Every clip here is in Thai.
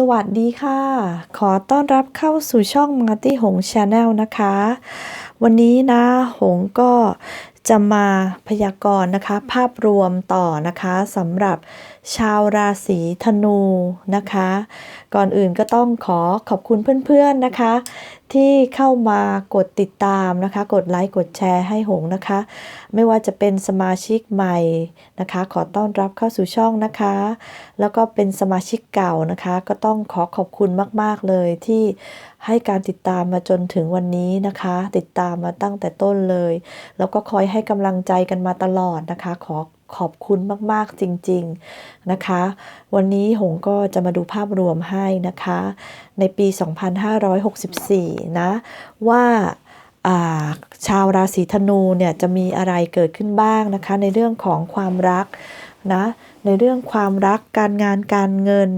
สวัสดีค่ะ ขอต้อนรับเข้าสู่ช่องมาร์ตี้หงชาแนลนะคะ วันนี้นะหงก็ จะมาพยากรณ์นะคะ ภาพรวมต่อนะคะสำหรับชาวราศีธนูนะคะ ก่อนอื่นก็ต้องขอขอบคุณเพื่อนๆนะคะ ที่เข้ามากดติดตามนะคะ กดไลค์กดแชร์ให้หงนะคะ ไม่ว่าจะเป็นสมาชิกใหม่นะคะ ขอต้อนรับเข้าสู่ช่องนะคะ แล้วก็เป็นสมาชิกเก่านะคะ ก็ต้องขอขอบคุณมาก ๆเลยที่ให้การติดตามมาจนถึงวันนี้นะคะ ติดตามมาตั้งแต่ต้นเลย แล้วก็คอยให้ให้กำลังใจกันมาตลอดนะคะ ขอขอบคุณมาก ๆ จริง ๆ นะคะ วันนี้หงก็จะมาดูภาพรวมให้นะคะ ในปี 2564 นะ ว่าชาวราศีธนูเนี่ยจะมีอะไรเกิดขึ้นบ้างนะคะ ในเรื่องของความรักนะในเรื่องความรักการงานการเงิน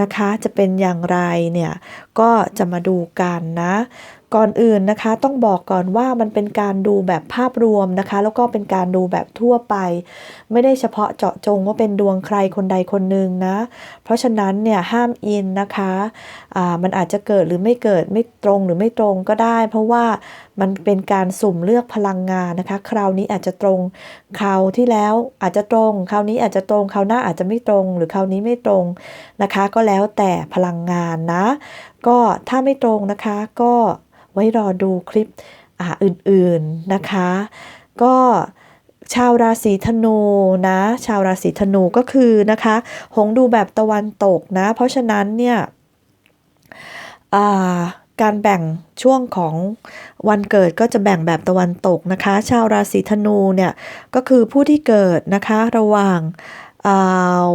นะคะ จะเป็นอย่างไรเนี่ยก็จะมาดูกันนะ ก่อนอื่นนะคะ ต้องบอกก่อนว่ามันเป็นการดูแบบภาพรวมนะคะ แล้วก็เป็นการดูแบบทั่วไป ไม่ได้เฉพาะเจาะจงว่าเป็นดวงใครคนใดคนหนึ่งนะ เพราะฉะนั้นเนี่ยห้ามอินนะคะอ่ามันอาจจะเกิดหรือไม่เกิดไม่ตรงหรือไม่ตรงก็ได้ เพราะว่ามันเป็นการสุ่มเลือกพลังงานนะคะ คราวนี้อาจจะตรงคราวที่แล้วอาจจะตรง คราวนี้อาจจะตรงคราวหน้าอาจจะไม่ตรง หรือคราวนี้ไม่ตรงนะคะ ก็แล้วแต่พลังงานนะ ก็ถ้าไม่ตรงนะคะก็ ไว้รอดูคลิปอ,อื่นๆนะคะ ก็ชาวราศีธนูนะ ชาวราศีธนูก็คือนะคะ หงดูแบบตะวันตกนะ เพราะฉะนั้นเนี่ยการแบ่งช่วงของวันเกิดก็จะแบ่งแบบตะวันตกนะคะ ชาวราศีธนูเนี่ยก็คือผู้ที่เกิดนะคะระหว่าง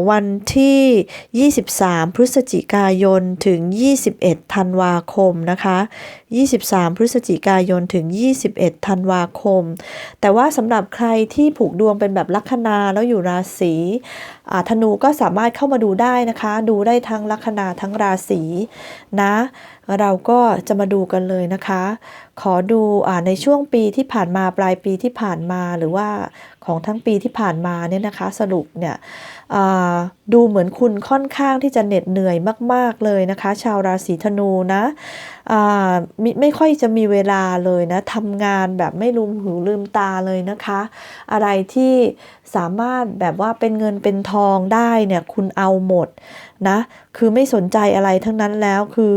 วันที่ 23 พฤศจิกายนถึง 21 ธันวาคมนะคะ 23 พฤศจิกายนถึง 21 ธันวาคม แต่ว่าสำหรับใครที่ผูกดวงเป็นแบบลัคนาแล้วอยู่ราศีธนูก็สามารถเข้ามาดูได้นะคะ ดูได้ทั้งลัคนาทั้งราศีนะ เราก็จะมาดูกันเลยนะคะ ขอดูในช่วงปีที่ผ่านมาปลายปีที่ผ่านมาหรือว่าของทั้งปีที่ผ่านมาเนี่ยนะคะสรุปเนี่ยดูเหมือนคุณค่อนข้างที่จะเหน็ดเหนื่อยมาก ๆเลยนะคะ ชาวราศีธนูนะไม่ไม่ค่อยจะมีเวลาเลยนะทำงานแบบไม่ลืมหูลืมตาเลยนะคะ อะไรที่สามารถแบบว่าเป็นเงินเป็นทองได้เนี่ยคุณเอาหมดนะคือไม่สนใจอะไรทั้งนั้นแล้วคือ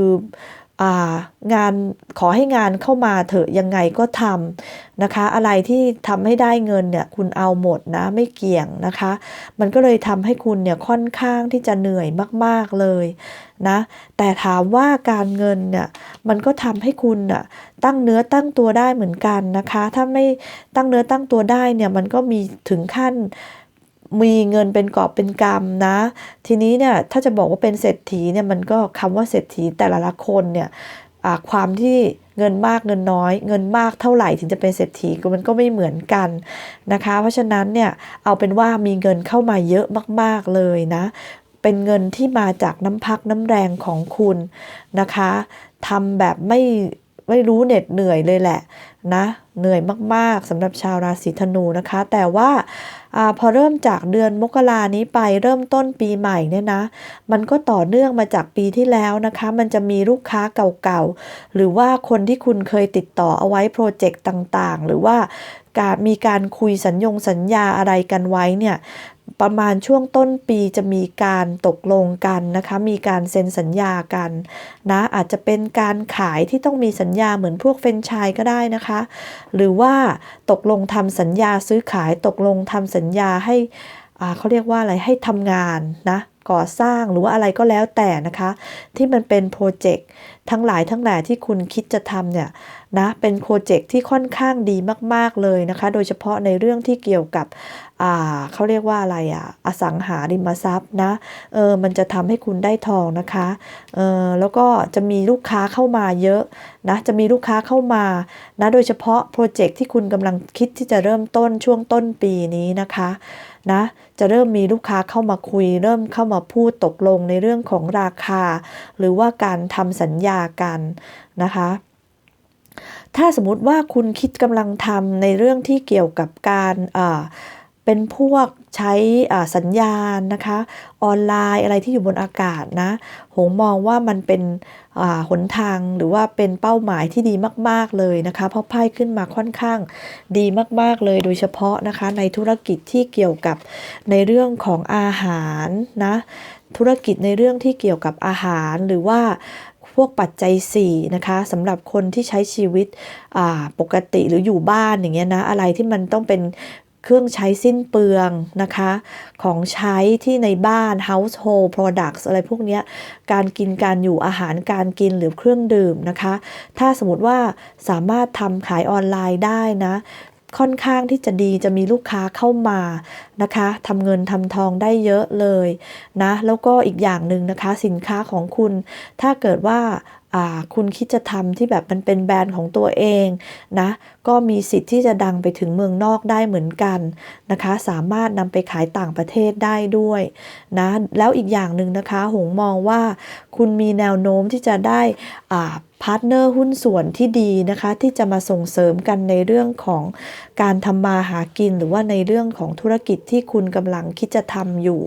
งานขอให้งานเข้ามาเถอะยังไงก็ทำนะคะ อะไรที่ทำให้ได้เงินเนี่ยคุณเอาหมดนะไม่เกี่ยงนะคะ มันก็เลยทำให้คุณเนี่ยค่อนข้างที่จะเหนื่อยมาก ๆเลยนะแต่ถามว่าการเงินเนี่ยมันก็ทำให้คุณน่ะตั้งเนื้อตั้งตัวได้เหมือนกันนะคะ ถ้าไม่ตั้งเนื้อตั้งตัวได้เนี่ยมันก็มีถึงขั้น มีเงินเป็นกอบเป็นกำนะ ทีนี้เนี่ยถ้าจะบอกว่าเป็นเศรษฐีเนี่ยมันก็คำว่าเศรษฐีแต่ละละคนเนี่ยความที่เงินมากเงินน้อย เงินมากเท่าไหร่ถึงจะเป็นเศรษฐีมันก็ไม่เหมือนกันนะคะ เพราะฉะนั้นเนี่ยเอาเป็นว่ามีเงินเข้ามาเยอะมาก ๆเลยนะ เป็นเงินที่มาจากน้ำพักน้ำแรงของคุณนะคะทำแบบไม่ไม่รู้เหน็ดเหนื่อยเลยแหละนะเหนื่อยมากๆสำหรับชาวราศีธนูนะคะ แต่ว่า อพอเริ่มจากเดือนมกรานี้ไปเริ่มต้นปีใหม่เนี่ยนะ มันก็ต่อเนื่องมาจากปีที่แล้วนะคะ มันจะมีลูกค้าเก่าๆ หรือว่าคนที่คุณเคยติดต่อเอาไว้โปรเจกต์ต่างๆ หรือว่าการมีการคุยสัญญงสัญญาอะไรกันไว้เนี่ย ประมาณช่วงต้นปีจะมีการตกลงกันนะคะ มีการเซ็นสัญญากันนะอาจจะเป็นการขายที่ต้องมีสัญญาเหมือนพวกเฟนชายก็ได้นะคะ หรือว่าตกลงทำสัญญาซื้อขายตกลงทำสัญญาให้ เขาเรียกว่าอะไรให้ทำงานนะก่อสร้างหรือว่าอะไรก็แล้วแต่นะคะ ที่มันเป็นโปรเจกต์ทั้งหลายทั้งหล่ที่คุณคิดจะทำเนี่ยนะเป็นโปรเจกต์ที่ค่อนข้างดีมาก ๆ เลยนะคะ โดยเฉพาะในเรื่องที่เกี่ยวกับเขาเรียกว่าอะไรอะอสังหาริมทรัพย์นะเออมันจะทำให้คุณได้ทองนะคะเออแล้วก็จะมีลูกค้าเข้ามาเยอะนะจะมีลูกค้าเข้ามานะโดยเฉพาะโปรเจกต์ที่คุณกำลังคิดที่จะเริ่มต้นช่วงต้นปีนี้นะคะ นะ จะเริ่มมีลูกค้าเข้ามาคุย เริ่มเข้ามาพูดตกลงในเรื่องของราคา หรือว่าการทำสัญญากันนะคะถ้าสมมติว่าคุณคิดกำลังทำในเรื่องที่เกี่ยวกับการ เป็นพวกใช้สัญญาณนะคะ ออนไลน์อะไรที่อยู่บนอากาศนะหงมองว่ามันเป็นหนทางหรือว่าเป็นเป้าหมายที่ดีมาก ๆ เลยนะคะ เพราะไพ่ขึ้นมาค่อนข้างดีมาก ๆ เลยโดยเฉพาะนะคะ ในธุรกิจที่เกี่ยวกับในเรื่องของอาหารนะธุรกิจในเรื่องที่เกี่ยวกับอาหารหรือว่าพวกปัจจัย4นะคะสำหรับคนที่ใช้ชีวิตปกติหรืออยู่บ้านอย่างเงี้ยนะอะไรที่มันต้องเป็น เครื่องใช้สิ้นเปลืองนะคะ ของใช้ที่ในบ้าน household products อะไรพวกนี้การกินการอยู่อาหารการกินหรือเครื่องดื่มนะคะ ถ้าสมมติว่าสามารถทำขายออนไลน์ได้นะค่อนข้างที่จะดีจะมีลูกค้าเข้ามานะคะทำเงินทำทองได้เยอะเลยนะแล้วก็อีกอย่างหนึ่งนะคะสินค้าของคุณ ถ้าเกิดว่า คุณคิดจะทำที่แบบมันเป็นแบรนด์ของตัวเองนะก็มีสิทธิ์ที่จะดังไปถึงเมืองนอกได้เหมือนกันนะคะ สามารถนำไปขายต่างประเทศได้ด้วยนะแล้วอีกอย่างหนึ่งนะคะ หงมองว่าคุณมีแนวโน้มที่จะได้ พาร์ทเนอร์หุ้นส่วนที่ดีนะคะ ที่จะมาส่งเสริมกันในเรื่องของการทำมาหากิน หรือว่าในเรื่องของธุรกิจที่คุณกำลังคิดจะทำอยู่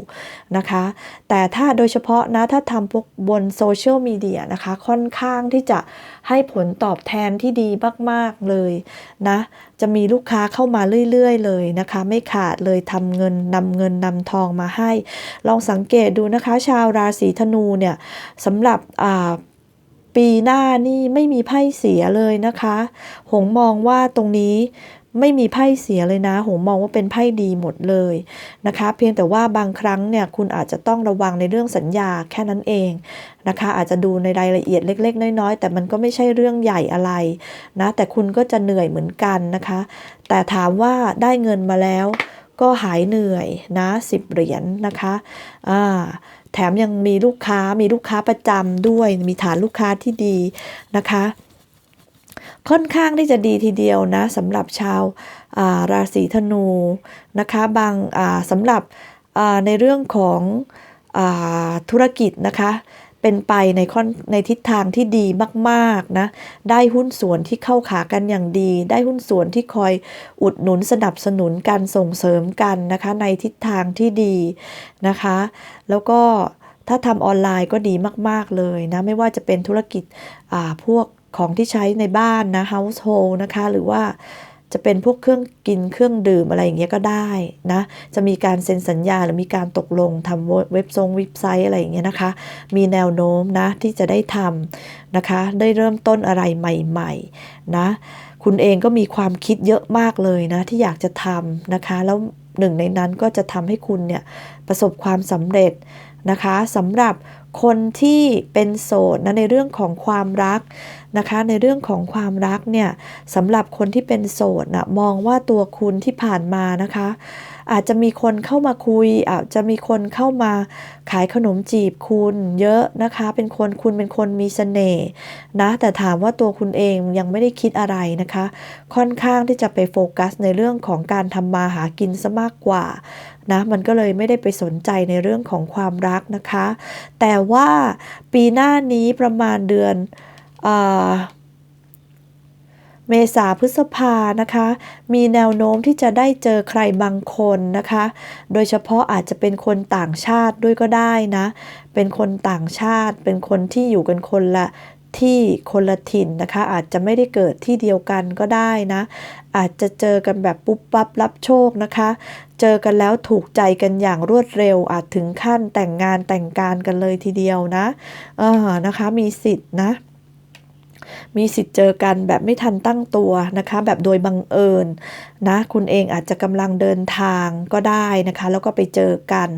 นะคะ แต่ถ้าโดยเฉพาะนะถ้าทำพวกบนโซเชียลมีเดียนะคะค่อนข้างที่จะให้ผลตอบแทนที่ดีมาก ๆ เลยนะจะมีลูกค้าเข้ามาเรื่อย ๆ เลยนะคะ ไม่ขาดเลยทำเงินนำเงินนำทองมาให้ ลองสังเกตดูนะคะ ชาวราศีธนูเนี่ยสำหรับอ่า ปีหน้านี่ไม่มีไพ่เสียเลยนะคะ หงมองว่าตรงนี้ไม่มีไพ่เสียเลยนะ หงมองว่าเป็นไพ่ดีหมดเลยนะคะ เพียงแต่ว่าบางครั้งเนี่ยคุณอาจจะต้องระวังในเรื่องสัญญาแค่นั้นเองนะคะ อาจจะดูในรายละเอียดเล็ก ๆ น้อยๆ แต่มันก็ไม่ใช่เรื่องใหญ่อะไรนะ แต่คุณก็จะเหนื่อยเหมือนกันนะคะ แต่ถามว่าได้เงินมาแล้วก็หายเหนื่อยนะสิบเหรียญนนะคะอ่า แถมยังมีลูกค้ามีลูกค้าประจำด้วย มีฐานลูกค้าที่ดีนะคะ ค่อนข้างที่จะดีทีเดียวนะสำหรับชาวราศีธนูนะคะ บางสำหรับในเรื่องของอธุรกิจนะคะ เป็นไปในในทิศทางที่ดีมากๆนะได้หุ้นส่วนที่เข้าขากันอย่างดี ได้หุ้นส่วนที่คอยอุดหนุนสนับสนุนกันส่งเสริมกันนะคะ ในทิศทางที่ดีนะคะ แล้วก็ถ้าทำออนไลน์ก็ดีมากๆเลยนะ ไม่ว่าจะเป็นธุรกิจพวกของที่ใช้ในบ้านนะ household นะคะ หรือว่า จะเป็นพวกเครื่องกินเครื่องดื่มอะไรอย่างเงี้ยก็ได้นะ จะมีการเซ็นสัญญาหรือมีการตกลงทำเว็บทรงเว็บไซต์อะไรอย่างเงี้ยนะคะ มีแนวโน้มนะที่จะได้ทำนะคะ ได้เริ่มต้นอะไรใหม่ๆนะคุณเองก็มีความคิดเยอะมากเลยนะที่อยากจะทำนะคะ แล้วหนึ่งในนั้นก็จะทำให้คุณเนี่ยประสบความสำเร็จ นะคะสำหรับคนที่เป็นโสดนะในเรื่องของความรักนะคะในเรื่องของความรักเนี่ยสำหรับคนที่เป็นโสดนะมองว่าตัวคุณที่ผ่านมานะคะ อาจจะมีคนเข้ามาคุย อาจจะมีคนเข้ามาขายขนมจีบคุณเยอะนะคะ เป็นคนคุณเป็นคนมีสเสน่ห์นะ แต่ถามว่าตัวคุณเองยังไม่ได้คิดอะไรนะคะ ค่อนข้างที่จะไปโฟกัสในเรื่องของการทำมาหากินซะมากกว่านะมันก็เลยไม่ได้ไปสนใจในเรื่องของความรักนะคะ แต่ว่าปีหน้านี้ประมาณเดือนอ เมษาพฤษภานะคะ มีแนวโน้มที่จะได้เจอใครบางคนนะคะ โดยเฉพาะอาจจะเป็นคนต่างชาติด้วยก็ได้นะ เป็นคนต่างชาติ เป็นคนที่อยู่กันคนละที่คนละถิ่นนะคะ อาจจะไม่ได้เกิดที่เดียวกันก็ได้นะ อาจจะเจอกันแบบปุ๊บปั๊บรับโชคนะคะ เจอกันแล้วถูกใจกันอย่างรวดเร็ว อาจถึงขั้นแต่งงานแต่งการกันเลยทีเดียวนะ เออนะคะ มีสิทธิ์นะ มีสิทธิ์เจอกันแบบไม่ทันตั้งตัวนะคะ แบบโดยบังเอิญนะคุณเองอาจจะกำลังเดินทางก็ได้นะคะ แล้วก็ไปเจอกัน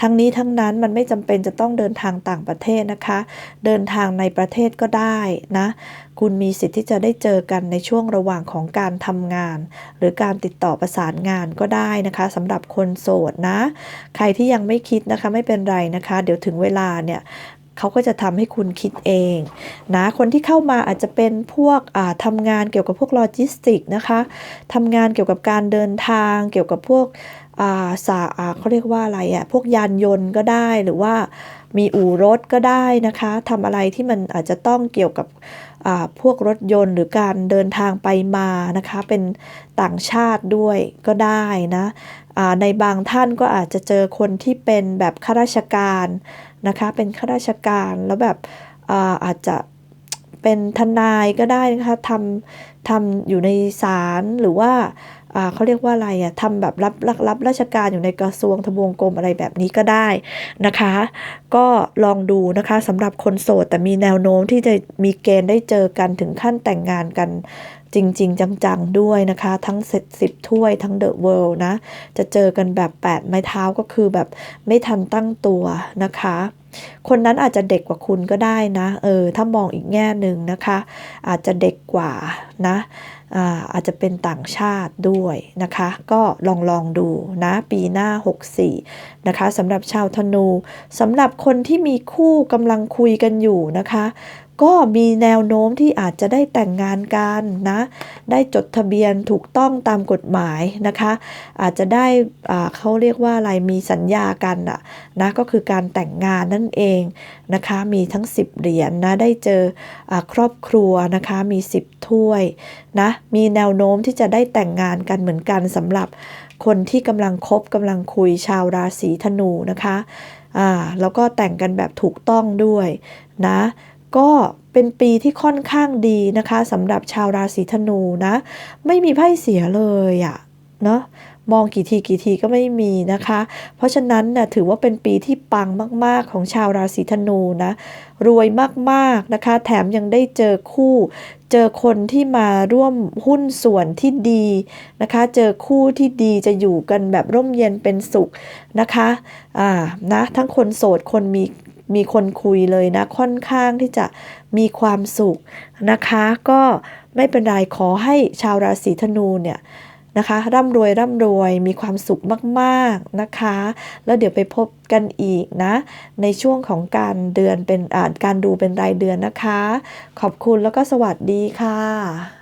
ทั้งนี้ทั้งนั้นมันไม่จำเป็นจะต้องเดินทางต่างประเทศนะคะ เดินทางในประเทศก็ได้นะคุณมีสิทธิ์ที่จะได้เจอกันในช่วงระหว่างของการทำงาน หรือการติดต่อประสานงานก็ได้นะคะสำหรับคนโสดนะ ใครที่ยังไม่คิดนะคะไม่เป็นไรนะคะ เดี๋ยวถึงเวลาเนี่ย เขาก็จะทำให้คุณคิดเองนะคนที่เข้ามาอาจจะเป็นพวกทำงานเกี่ยวกับพวกโลจิสติกนะคะทำงานเกี่ยวกับการเดินทางเกี่ยวกับพวกสาเขาเรียกว่าอะไรอะพวกยานยนต์ก็ได้หรือว่ามีอู่รถก็ได้นะคะทำอะไรที่มันอาจจะต้องเกี่ยวกับอ่าพวกรถยนต์หรือการเดินทางไปมานะคะ เป็นต่างชาติด้วยก็ได้นะอ่าในบางท่านก็อาจจะเจอคนที่เป็นแบบข้าราชการ นะคะ เป็นข้าราชการแล้วแบบอาอาจจะเป็นทนายก็ได้นะคะทำทำอยู่ในศาลหรือว่าอ่าเขาเรียกว่าอะไรอะทำแบบรับรับรับราชการอยู่ในกระทรวงทบวงกรมอะไรแบบนี้ก็ได้นะคะ ก็ลองดูนะคะสำหรับคนโสดแต่มีแนวโน้มที่จะมีเกณฑ์ได้เจอกันถึงขั้นแต่งงานกัน จริง ๆ จังๆ ด้วยนะคะ ทั้งเสร็จสิบถ้วยทั้งเดอะเวิลด์นะ จะเจอกันแบบ 8 ไม้เท้าก็คือแบบไม่ทันตั้งตัวนะคะ คนนั้นอาจจะเด็กกว่าคุณก็ได้นะ เออ ถ้ามองอีกแง่หนึ่งนะคะ อาจจะเด็กกว่านะอาอาจจะเป็นต่างชาติด้วยนะคะ ก็ลองลองดูนะปีหน้า 64 นะคะสำหรับชาวธนูสำหรับคนที่มีคู่กำลังคุยกันอยู่นะคะ ก็มีแนวโน้มที่อาจจะได้แต่งงานกันนะ ได้จดทะเบียนถูกต้องตามกฎหมายนะคะ อาจจะได้เขาเรียกว่าอะไรมีสัญญากันอะนะก็คือการแต่งงานนั่นเองนะคะ มีทั้ง 10 เหรียญนนะได้เจออครอบครัวนะคะ มี 10 ถ้วยนะมีแนวโน้มที่จะได้แต่งงานกันเหมือนกันสำหรับคนที่กำลังคบกำลังคุยชาวราศีธนูนะคะอ่าแล้วก็แต่งกันแบบถูกต้องด้วยนะ ก็เป็นปีที่ค่อนข้างดีนะคะสำหรับชาวราศีธนูนะ ไม่มีไพ่เสียเลยอะเนาะมองกี่ทีกี่ทีก็ไม่มีนะคะ เพราะฉะนั้นนะ่ะถือว่าเป็นปีที่ปังมาก ๆ ของชาวราศีธนูนะ รวยมากๆนะคะ แถมยังได้เจอคู่ เจอคนที่มาร่วมหุ้นส่วนที่ดีนะคะ เจอคู่ที่ดีจะอยู่กันแบบร่มเย็นเป็นสุขนะคะอ่านะทั้งคนโสดคนมี มีคนคุยเลยนะค่อนข้างที่จะมีความสุขนะคะ ก็ไม่เป็นไรขอให้ชาวราศีธนูเนี่ยนะคะร่ำรวยร่ำรวยมีความสุขมากๆนะคะ แล้วเดี๋ยวไปพบกันอีกนะ ในช่วงของการเดือนเป็นอ่าการดูเป็นรายเดือนนะคะ ขอบคุณแล้วก็สวัสดีค่ะ